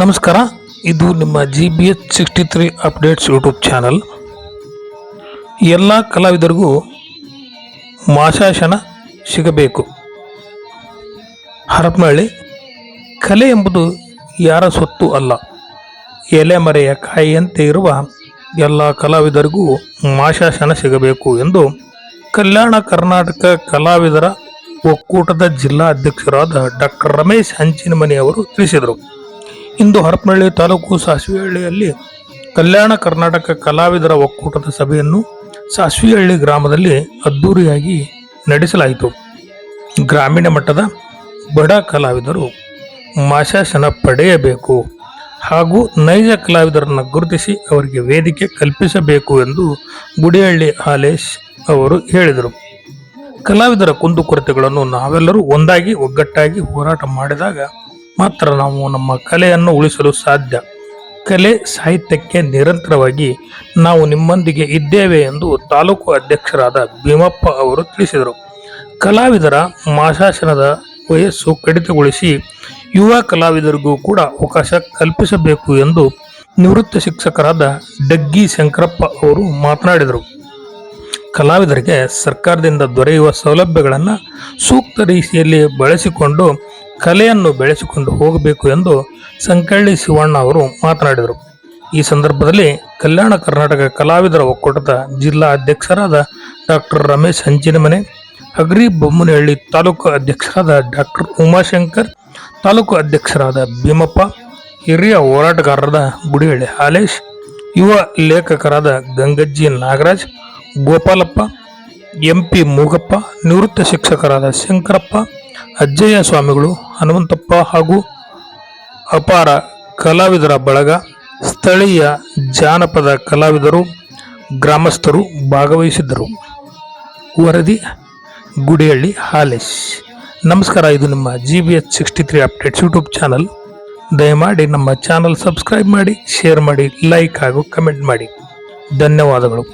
ನಮಸ್ಕಾರ, ಇದು ನಿಮ್ಮ G B H sixty three updates YouTube channel ಎಲ್ಲ ಕಲಾವಿದರಿಗೂ ಮಾಶಾಸನ ಸಿಗಬೇಕು. ಹರಪನಹಳ್ಳಿ, ಕಲೆ ಎಂಬುದು ಯಾರ ಸೊತ್ತು ಅಲ್ಲ. ಎಲೆಮರೆಯ ಕಾಯಿಯಂತೆ ಇರುವ ಎಲ್ಲ ಕಲಾವಿದರಿಗೂ ಮಾಶಾಸನ ಸಿಗಬೇಕು ಎಂದು ಕಲ್ಯಾಣ ಕರ್ನಾಟಕ ಕಲಾವಿದರ ಒಕ್ಕೂಟದ ಜಿಲ್ಲಾ ಅಧ್ಯಕ್ಷರಾದ ಡಾಕ್ಟರ್ ರಮೇಶ್ ಹಂಚಿನಮನಿ ಅವರು ತಿಳಿಸಿದರು. ಇಂದು ಹರಪನಹಳ್ಳಿ ತಾಲೂಕು ಸಾಸ್ವಿಹಳ್ಳಿಯಲ್ಲಿ ಕಲ್ಯಾಣ ಕರ್ನಾಟಕ ಕಲಾವಿದರ ಒಕ್ಕೂಟದ ಸಭೆಯನ್ನು ಸಾಸ್ವಿಹಳ್ಳಿ ಗ್ರಾಮದಲ್ಲಿ ಅದ್ದೂರಿಯಾಗಿ ನಡೆಸಲಾಯಿತು. ಗ್ರಾಮೀಣ ಮಟ್ಟದ ಬಡ ಕಲಾವಿದರು ಮಾಶಾಸನ ಪಡೆಯಬೇಕು ಹಾಗೂ ನೈಜ ಕಲಾವಿದರನ್ನು ಗುರುತಿಸಿ ಅವರಿಗೆ ವೇದಿಕೆ ಕಲ್ಪಿಸಬೇಕು ಎಂದು ಗುಡಿಹಳ್ಳಿ ಹಾಲೇಶ್ ಅವರು ಹೇಳಿದರು. ಕಲಾವಿದರ ಕುಂದುಕೊರತೆಗಳನ್ನು ನಾವೆಲ್ಲರೂ ಒಂದಾಗಿ ಒಗ್ಗಟ್ಟಾಗಿ ಹೋರಾಟ ಮಾಡಿದಾಗ ಮಾತ್ರ ನಾವು ನಮ್ಮ ಕಲೆಯನ್ನು ಉಳಿಸಲು ಸಾಧ್ಯ. ಕಲೆ ಸಾಹಿತ್ಯಕ್ಕೆ ನಿರಂತರವಾಗಿ ನಾವು ನಿಮ್ಮೊಂದಿಗೆ ಇದ್ದೇವೆ ಎಂದು ತಾಲೂಕು ಅಧ್ಯಕ್ಷರಾದ ಭೀಮಪ್ಪ ಅವರು ತಿಳಿಸಿದರು. ಕಲಾವಿದರ ಮಾಶಾಸನದ ವಯಸ್ಸು ಕಡಿತಗೊಳಿಸಿ ಯುವ ಕಲಾವಿದರಿಗೂ ಕೂಡ ಅವಕಾಶ ಕಲ್ಪಿಸಬೇಕು ಎಂದು ನಿವೃತ್ತ ಶಿಕ್ಷಕರಾದ ಡಗ್ಗಿ ಶಂಕರಪ್ಪ ಅವರು ಮಾತನಾಡಿದರು. ಕಲಾವಿದರಿಗೆ ಸರ್ಕಾರದಿಂದ ದೊರೆಯುವ ಸೌಲಭ್ಯಗಳನ್ನು ಸೂಕ್ತ ರೀತಿಯಲ್ಲಿ ಬಳಸಿಕೊಂಡು ಕಲೆಯನ್ನು ಬೆಳೆಸಿಕೊಂಡು ಹೋಗಬೇಕು ಎಂದು ಸಂಕಳ್ಳಿ ಶಿವಣ್ಣ ಅವರು ಮಾತನಾಡಿದರು. ಈ ಸಂದರ್ಭದಲ್ಲಿ ಕಲ್ಯಾಣ ಕರ್ನಾಟಕ ಕಲಾವಿದರ ಒಕ್ಕೂಟದ ಜಿಲ್ಲಾ ಅಧ್ಯಕ್ಷರಾದ ಡಾಕ್ಟರ್ ರಮೇಶ್ ಹಂಚಿನಮನೆ ಅಗ್ರಿ ಬೊಮ್ಮನಹಳ್ಳಿ ತಾಲೂಕು ಅಧ್ಯಕ್ಷರಾದ ಡಾಕ್ಟರ್ ಉಮಾಶಂಕರ್, ತಾಲೂಕು ಅಧ್ಯಕ್ಷರಾದ ಭೀಮಪ್ಪ, ಹಿರಿಯ ಹೋರಾಟಗಾರರಾದ ಗುಡಿಹಳ್ಳಿ ಹಾಲೇಶ್, ಯುವ ಲೇಖಕರಾದ ಗಂಗಜ್ಜಿ ನಾಗರಾಜ್, ಗೋಪಾಲಪ್ಪ, ಎಂಪಿ ಮೂಗಪ್ಪ, ನಿವೃತ್ತ ಶಿಕ್ಷಕರಾದ ಶಂಕರಪ್ಪ ಅಜ್ಜಯ್ಯ ಸ್ವಾಮಿಗಳು ಹನುಮಂತಪ್ಪ ಹಾಗೂ ಅಪಾರ ಕಲಾವಿದರ ಬಳಗ, ಸ್ಥಳೀಯ ಜಾನಪದ ಕಲಾವಿದರು, ಗ್ರಾಮಸ್ಥರು ಭಾಗವಹಿಸಿದ್ದರು. ವರದಿ, ಗುಡಿಹಳ್ಳಿ, ಹಾಲೇಶ್. ನಮಸ್ಕಾರ, ಇದು ನಿಮ್ಮ G B H sixty three updates YouTube channel ದಯಮಾಡಿ ನಮ್ಮ ಚಾನಲ್ ಸಬ್ಸ್ಕ್ರೈಬ್ ಮಾಡಿ ಶೇರ್ ಮಾಡಿ ಲೈಕ್ ಹಾಗೂ ಕಮೆಂಟ್ ಮಾಡಿ. ಧನ್ಯವಾದಗಳು.